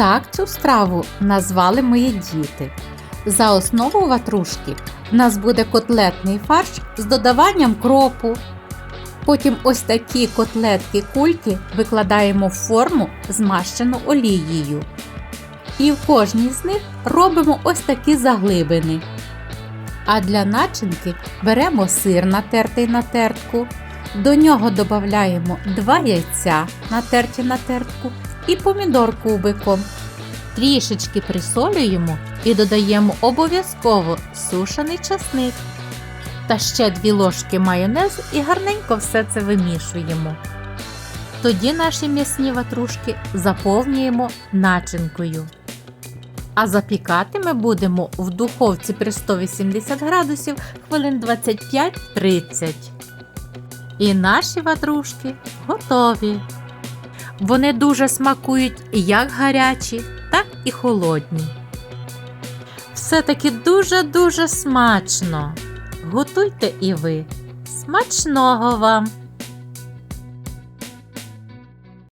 Так цю страву назвали мої діти. За основу ватрушки в нас буде котлетний фарш з додаванням кропу. Потім ось такі котлетки кульки викладаємо в форму, змащену олією. І в кожній з них робимо ось такі заглибини. А для начинки беремо сир натертий на тертку, до нього додаємо 2 яйця натерті на тертку і помідор кубиком. Трішечки присолюємо і додаємо обов'язково сушений часник. Та ще 2 ложки майонезу і гарненько все це вимішуємо. Тоді наші м'ясні ватрушки заповнюємо начинкою. А запікати ми будемо в духовці при 180 градусів хвилин 25-30. І наші ватрушки готові. Вони дуже смакують як гарячі, так і холодні. Все-таки дуже-дуже смачно. Готуйте і ви. Смачного вам!